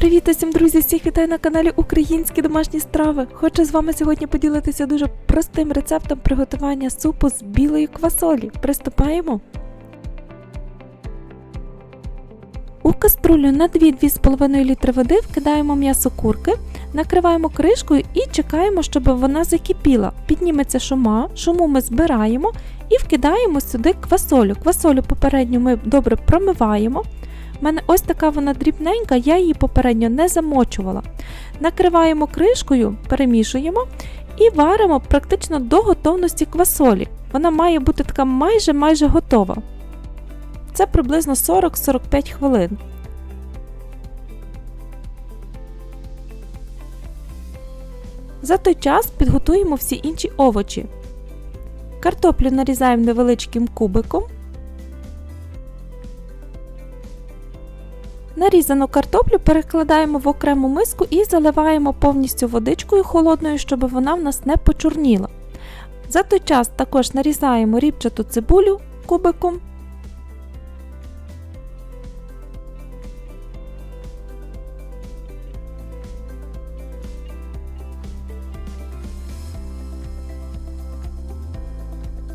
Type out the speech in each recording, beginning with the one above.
Привіт усім, друзі! Всіх вітаю на каналі Українські домашні страви. Хочу з вами сьогодні поділитися дуже простим рецептом приготування супу з білої квасолі. Приступаємо. У каструлю на 2-2,5 літри води вкидаємо м'ясо курки, накриваємо кришкою і чекаємо, щоб вона закипіла. Підніметься шума, шуму ми збираємо і вкидаємо сюди квасолю. Квасолю попередньо ми добре промиваємо. У мене ось така вона дрібненька, я її попередньо не замочувала. Накриваємо кришкою, перемішуємо і варимо практично до готовності квасолі. Вона має бути така майже майже готова. Це приблизно 40-45 хвилин. За той час підготуємо всі інші овочі. Картоплю нарізаємо невеличким кубиком. Нарізану картоплю перекладаємо в окрему миску і заливаємо повністю водичкою холодною, щоб вона в нас не почорніла. За той час також нарізаємо рібчату цибулю кубиком.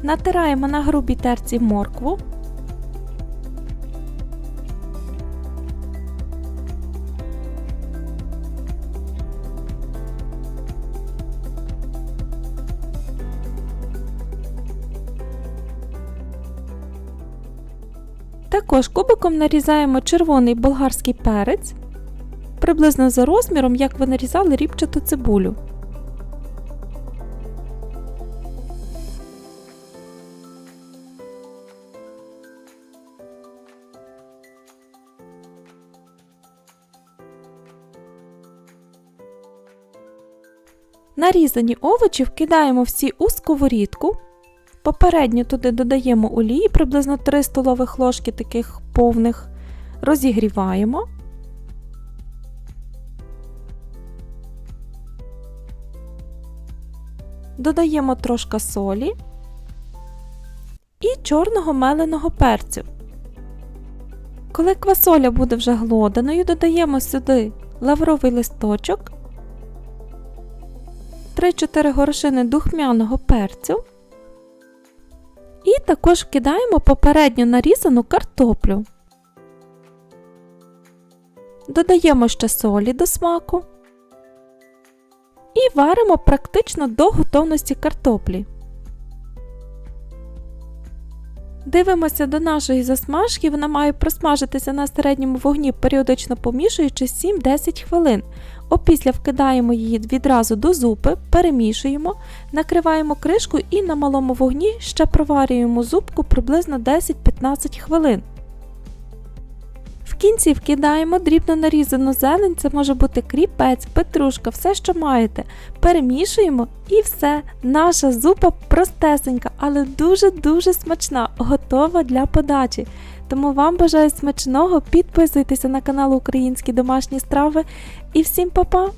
Натираємо на грубій терці моркву. Також кубиком нарізаємо червоний болгарський перець, приблизно за розміром, як ви нарізали рібчату цибулю. Нарізані овочі вкидаємо всі у сковорідку. Попередньо туди додаємо олії, приблизно 3 столових ложки таких повних, розігріваємо. Додаємо трошки солі і чорного меленого перцю. Коли квасоля буде вже глоданою, додаємо сюди лавровий листочок, 3-4 горошини духмяного перцю. І також вкидаємо попередньо нарізану картоплю. Додаємо ще солі до смаку і варимо практично до готовності картоплі. Дивимося до нашої засмажки, вона має просмажитися на середньому вогні, періодично помішуючи 7-10 хвилин. Опісля вкидаємо її відразу до зупи, перемішуємо, накриваємо кришку і на малому вогні ще проварюємо зубку приблизно 10-15 хвилин. В кінці вкидаємо дрібно нарізану зелень, це може бути кріпець, петрушка, все, що маєте. Перемішуємо і все. Наша зупа простесенька, але дуже-дуже смачна, готова для подачі. Тому вам бажаю смачного, підписуйтеся на канал Українські домашні страви і всім па-па!